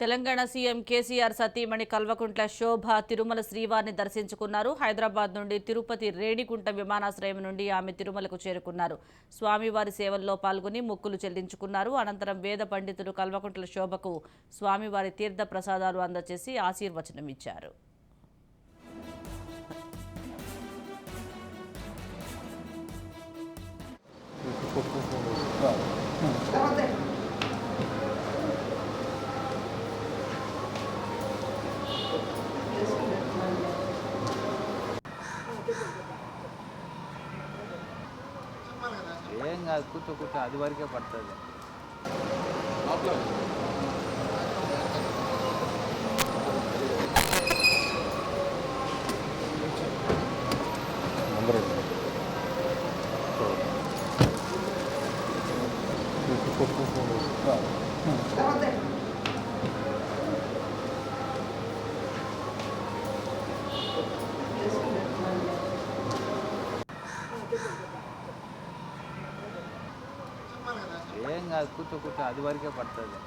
Telangana CM KCR సతీమణి కల్వకుంట్ల శోభ తిరుమల శ్రీవారిని దర్శించుకున్నారు. హైదరాబాద్ నుండి తిరుపతి రేణిగుంట విమానాశ్రయం నుండి ఆమె తిరుమలకు చేరుకున్నారు. స్వామివారి సేవల్లో పాల్గొని మొక్కులు చెల్లించుకున్నారు. అనంతరం వేద పండితులు కల్వకుంట్ల శోభకు స్వామివారి తీర్థ ప్రసాదాలు అందజేసి ఆశీర్వచనం ఇచ్చారు. ஏங்க அது கூச்ச கூச்சம் அது வரைக்கும் படுத்தது. நம்பர் ఏం కాదు కూర్చో కూర్చో అది వరకే పడుతుంది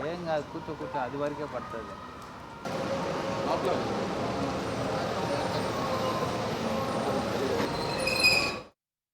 ஏங்க அது கூச்ச கூச்ச அது வரைக்கும் படுத்தது.